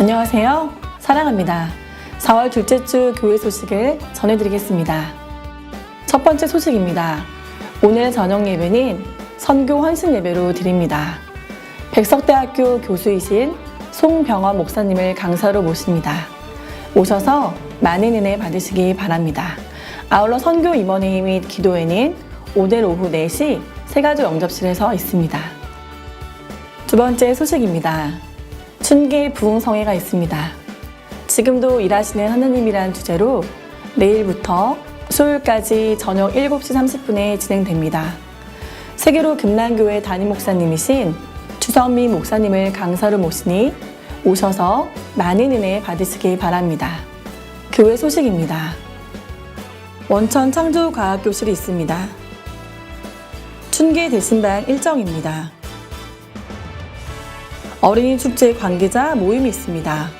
안녕하세요. 사랑합니다. 4월 둘째 주 교회 소식을 전해드리겠습니다. 첫 번째 소식입니다. 오늘 저녁 예배는 선교 헌신 예배로 드립니다. 백석대학교 교수이신 송병원 목사님을 강사로 모십니다. 오셔서 많은 은혜 받으시기 바랍니다. 아울러 선교 임원회의 및 기도회는 오늘 오후 4시 세가지 영접실에서 있습니다. 두 번째 소식입니다. 춘계 부흥성회가 있습니다. 지금도 일하시는 하느님이란 주제로 내일부터 수요일까지 저녁 7시 30분에 진행됩니다. 세계로 금난교회 담임 목사님이신 주선민 목사님을 강사로 모시니 오셔서 많은 은혜 받으시기 바랍니다. 교회 소식입니다. 원천 창조과학교실이 있습니다. 춘계 대신방 일정입니다. 어린이 축제 관계자 모임이 있습니다.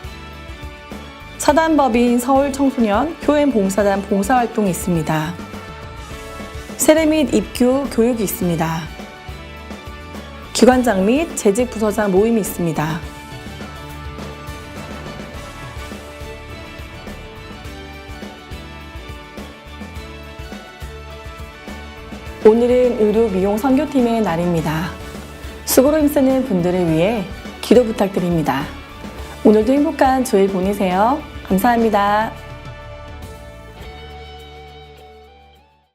사단법인 서울 청소년 효엔 봉사단 봉사활동이 있습니다. 세례 및 입교 교육이 있습니다. 기관장 및 재직 부서장 모임이 있습니다. 오늘은 의료 미용 선교팀의 날입니다. 수고로 힘쓰는 분들을 위해 기도 부탁드립니다. 오늘도 행복한 주일 보내세요. 감사합니다.